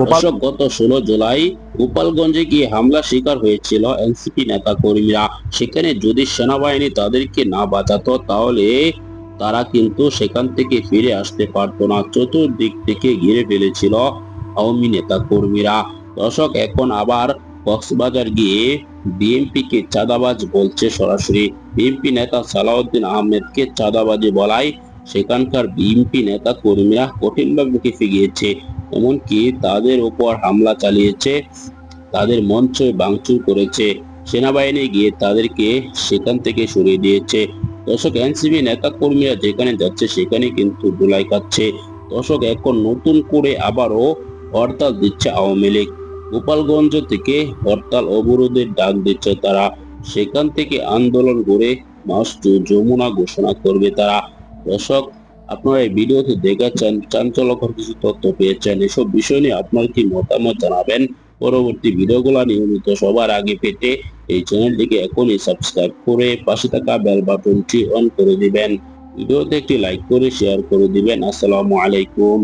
দর্শক, গত ষোলো জুলাই গোপালগঞ্জে গিয়ে হামলা শিকার হয়েছিল এনসিপি নেতা কর্মীরা সেখানে যদি সেনাবাহিনী তাদেরকে না বাঁচাতো, তাহলে তারা কিন্তু সেখান থেকে ফিরে আসতে পারতো না। চতুর্দিক থেকে ঘিরে ফেলেছিল আওয়ামী নেতা কর্মীরা দর্শক, এখন আবার কক্সবাজার গিয়ে বিএনপি কে চাঁদাবাজ বলছে সরাসরি। বিএনপি নেতা সালাউদ্দিন আহমেদকে চাঁদাবাজি বলায় সেখানকার বিএনপি নেতা কর্মীরা কঠিনভাবে খেপে গিয়েছে। এমনকি তাদের ওপর হামলা চালিয়েছে, তাদের মঞ্চ ভাঙচুর করেছে। সেনাবাহিনী গিয়ে তাদেরকে সেখান থেকে সরিয়ে দিয়েছে। দর্শক, এনসিবি নেতা কর্মীরা যেখানে যাচ্ছে, সেখানে কিন্তু ধুলাই খাচ্ছে। দর্শক, এখন নতুন করে আবারও হরতাল দিচ্ছে আওয়ামী লীগ। গোপালগঞ্জ থেকে হরতাল অবরোধের ডাক দিচ্ছে তারা। সেখান থেকে আন্দোলন করে মাস যমুনা ঘোষণা করবে তারা। দর্শক আপনারা এই ভিডিওতে দেখাচ্ছেন চাঞ্চল্যকর কিছু তথ্য পেয়েছেন। এসব বিষয় নিয়ে আপনার কি মতামত জানাবেন? পরবর্তী ভিডিওগুলো নিয়মিত সবার আগে পেতে এই চ্যানেলটিকে এখনই সাবস্ক্রাইব করে পাশে থাকা বেল বাটনটি অন করে দিবেন। ভিডিওতে একটি লাইক করে শেয়ার করে দিবেন। আসসালামু আলাইকুম।